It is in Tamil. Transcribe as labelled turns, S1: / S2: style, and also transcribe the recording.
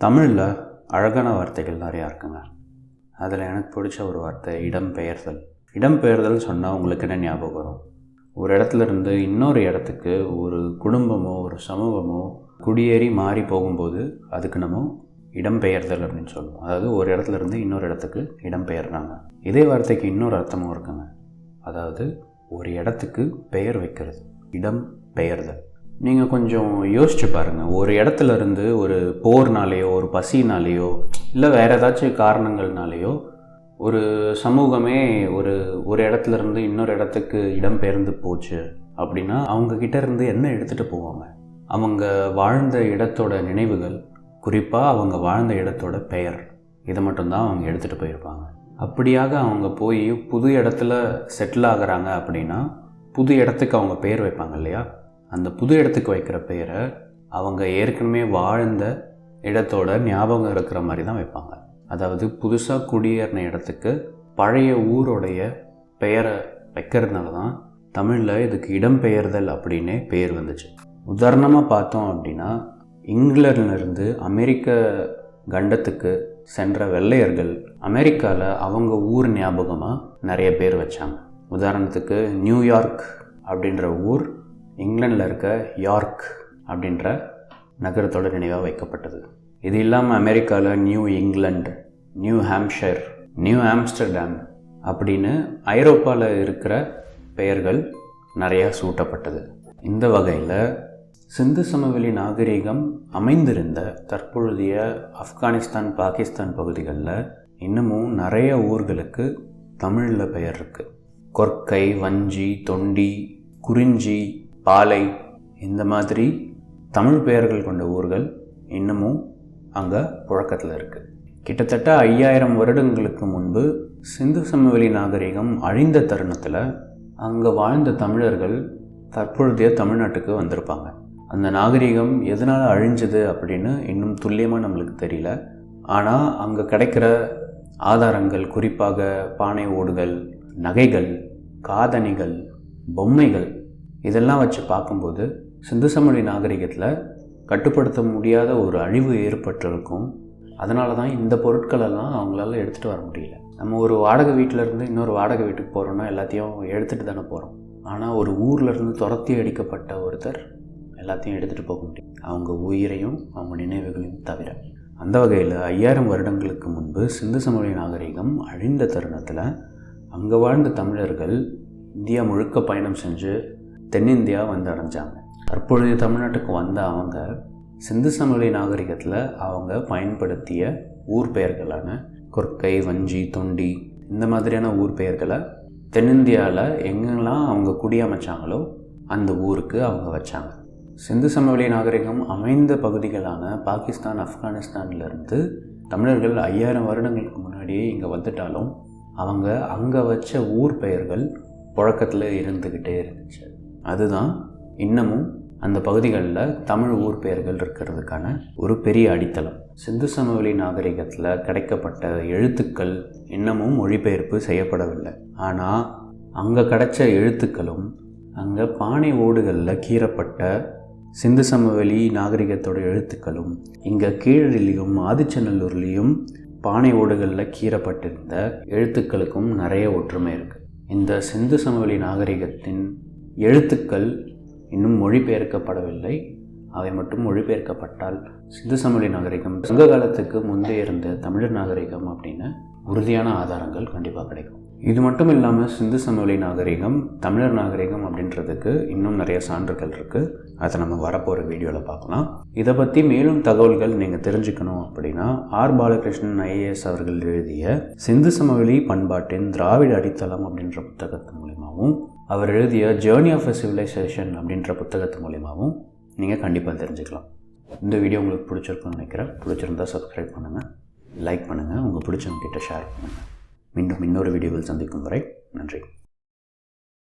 S1: தமிழில் அழகான வார்த்தைகள் நிறையா இருக்குங்க. அதில் எனக்கு பிடிச்ச ஒரு வார்த்தை இடம்பெயர்தல் இடம்பெயர்தல் சொன்னால் உங்களுக்கு என்ன ஞாபகம் வரும்? ஒரு இடத்துல இருந்து இன்னொரு இடத்துக்கு ஒரு குடும்பமோ ஒரு சமூகமோ குடியேறி மாறி போகும்போது அதுக்கு நம்ம இடம்பெயர்தல் அப்படின்னு சொல்லுவோம். அதாவது ஒரு இடத்துல இருந்து இன்னொரு இடத்துக்கு இடம்பெயர்றாங்க இதே வார்த்தைக்கு இன்னொரு அர்த்தமும் இருக்குங்க. அதாவது ஒரு இடத்துக்கு பெயர் வைக்கிறது. இடம் பெயர்தல். நீங்கள் கொஞ்சம் யோசிச்சு பாருங்கள் ஒரு இடத்துல இருந்து ஒரு போர்னாலேயோ ஒரு பசினாலேயோ இல்லை வேறு ஏதாச்சும் காரணங்கள்னாலேயோ ஒரு சமூகமே ஒரு ஒரு இடத்துல இருந்து இன்னொரு இடத்துக்கு இடம்பெயர்ந்து போச்சு அப்படின்னா அவங்கக்கிட்ட இருந்து என்ன எடுத்துகிட்டு போவாங்க? அவங்க வாழ்ந்த இடத்தோட நினைவுகள் குறிப்பாக அவங்க வாழ்ந்த இடத்தோட பெயர் இதை மட்டும்தான் அவங்க எடுத்துகிட்டு போயிருப்பாங்க. அப்படியாக அவங்க போய் புது இடத்துல செட்டில் ஆகிறாங்க அப்படின்னா புது இடத்துக்கு அவங்க பெயர் வைப்பாங்க இல்லையா? அந்த புது இடத்துக்கு வைக்கிற பெயரை அவங்க ஏற்கனவே வாழ்ந்த இடத்தோட ஞாபகம் இருக்கிற மாதிரி தான் வைப்பாங்க. அதாவது புதுசாக குடியேறின இடத்துக்கு பழைய ஊரோடைய பெயரை வைக்கிறதுனால தான் தமிழில் இதுக்கு இடம்பெயர்தல் அப்படின்னே பெயர் வந்துச்சு. உதாரணமாக பார்த்தோம் அப்படின்னா இருந்து அமெரிக்க கண்டத்துக்கு சென்ற வெள்ளையர்கள் அமெரிக்காவில் அவங்க ஊர் ஞாபகமாக நிறைய பேர் வச்சாங்க. உதாரணத்துக்கு நியூயார்க் அப்படின்ற ஊர் இங்கிலாண்டில் இருக்க யார்க் அப்படின்ற நகரத்தோட நினைவாக வைக்கப்பட்டது. இது இல்லாமல் அமெரிக்காவில் New England New Hampshire New Amsterdam அப்படின்னு ஐரோப்பாவில் இருக்கிற பெயர்கள் நிறையா சூட்டப்பட்டது. இந்த வகையில் சிந்து சமவெளி நாகரிகம் அமைந்திருந்த தற்பொழுதைய ஆப்கானிஸ்தான் பாகிஸ்தான் பகுதிகளில் இன்னமும் நிறைய ஊர்களுக்கு தமிழில் பெயர் இருக்குது கொற்கை வஞ்சி தொண்டி குறிஞ்சி பாலை இந்த மாதிரி தமிழ் பெயர்கள் கொண்ட ஊர்கள் இன்னமும் அங்கே புழக்கத்தில் இருக்குது கிட்டத்தட்ட ஐயாயிரம் வருடங்களுக்கு முன்பு சிந்து சமவெளி நாகரிகம் அழிந்த தருணத்தில் அங்கே வாழ்ந்த தமிழர்கள் தற்பொழுதைய தமிழ்நாட்டுக்கு வந்திருப்பாங்க. அந்த நாகரிகம் எதனால் அழிஞ்சது அப்படின்னு இன்னும் துல்லியமாக நம்மளுக்கு தெரியல. ஆனால் அங்கே கிடைக்கிற ஆதாரங்கள் குறிப்பாக பானை ஓடுகள் நகைகள் காதணிகள் பொம்மைகள் இதெல்லாம் வச்சு பார்க்கும்போது சிந்து சமவெளி நாகரிகத்தில் கட்டுப்படுத்த முடியாத ஒரு அழிவு ஏற்பட்டிருக்கும். அதனால தான் இந்த பொருட்களெல்லாம் அவங்களால எடுத்துகிட்டு வர முடியல. நம்ம ஒரு வாடகை வீட்டில் இருந்து இன்னொரு வாடகை வீட்டுக்கு போகிறோன்னா எல்லாத்தையும் எடுத்துகிட்டு தானே போகிறோம் ஆனால் ஒரு ஊரில் இருந்து துரத்தி அடிக்கப்பட்ட ஒருத்தர் எல்லாத்தையும் எடுத்துகிட்டு போக முடியும் அவங்க உயிரையும் அவங்க நினைவுகளையும் தவிர. அந்த வகையில் ஐயாயிரம் வருடங்களுக்கு முன்பு சிந்து சமவெளி நாகரிகம் அழிந்த தருணத்தில் அங்கே வாழ்ந்த தமிழர்கள் இந்தியா முழுக்க பயணம் செஞ்சு தென்னிந்தியா வந்து அடைஞ்சாங்க. தற்பொழுது தமிழ்நாட்டுக்கு வந்த அவங்க சிந்து சமவெளி நாகரிகத்தில் அவங்க பயன்படுத்திய ஊர் பெயர்களான கொர்க்கை வஞ்சி தொண்டி இந்த மாதிரியான ஊர் பெயர்களை தென்னிந்தியாவில் எங்கெல்லாம் அவங்க குடியமைச்சாங்களோ அந்த ஊருக்கு அவங்க வச்சாங்க. சிந்து சமவெளி நாகரிகம் அமைந்த பகுதிகளான பாகிஸ்தான் ஆப்கானிஸ்தான்லேருந்து தமிழர்கள் ஐயாயிரம் வருடங்களுக்கு முன்னாடியே இங்கே வந்துட்டாலும் அவங்க அங்கே வச்ச ஊர் பெயர்கள் புழக்கத்தில் இருந்துக்கிட்டே இருந்துச்சு. அதுதான் இன்னமும் அந்த பகுதிகளில் தமிழ் ஊர் பெயர்கள் இருக்கிறதுக்கான ஒரு பெரிய அடித்தளம். சிந்து சமவெளி நாகரிகத்தில் கிடைக்கப்பட்ட எழுத்துக்கள் இன்னமும் மொழிபெயர்ப்பு செய்யப்படவில்லை. ஆனால் அங்கே கிடைச்ச எழுத்துக்களும் அங்கே பானை ஓடுகளில் கீறப்பட்ட சிந்து சமவெளி நாகரிகத்தோட எழுத்துக்களும் இங்கே கீழடிலையும் ஆதிச்சநல்லூர்லேயும் பானை ஓடுகளில் கீறப்பட்டிருந்த எழுத்துக்களுக்கும் நிறைய ஒற்றுமை இருக்குது இந்த சிந்து சமவெளி நாகரிகத்தின் எழுத்துக்கள் இன்னும் மொழிபெயர்க்கப்படவில்லை. அவை மட்டும் மொழிபெயர்க்கப்பட்டால் சிந்து சமவெளி நாகரிகம் சங்க காலத்துக்கு முன்பே இருந்த தமிழர் நாகரிகம் அப்படின்னு உறுதியான ஆதாரங்கள் கண்டிப்பாக கிடைக்கும். இது மட்டும் இல்லாமல் சிந்து சமவெளி நாகரிகம் தமிழர் நாகரிகம் அப்படின்றதுக்கு இன்னும் நிறைய சான்றுகள் இருக்குது அதை நம்ம வரப்போகிற வீடியோவில் பார்க்கலாம். இதை பற்றி மேலும் தகவல்கள் நீங்கள் தெரிஞ்சுக்கணும் அப்படின்னா ஆர். பாலகிருஷ்ணன் ஐஏஎஸ் அவர்கள் எழுதிய சிந்து சமவெளி பண்பாட்டின் திராவிட அடித்தளம் அப்படின்ற புத்தகத்து மூலிமாவும் அவர் எழுதிய ஜேர்னி ஆஃப் அ சிவிலைசேஷன் அப்படின்ற புத்தகத்து மூலிமாவும் நீங்கள் கண்டிப்பாக தெரிஞ்சுக்கலாம். இந்த வீடியோ உங்களுக்கு பிடிச்சிருக்குன்னு நினைக்கிறேன். பிடிச்சிருந்தா சப்ஸ்கிரைப் பண்ணுங்கள் லைக் பண்ணுங்கள் உங்கள் பிடிச்சவங்க கிட்ட ஷேர் பண்ணுங்கள் மீண்டும் இன்னொரு வீடியோவில் சந்திக்கும் வரை நன்றி.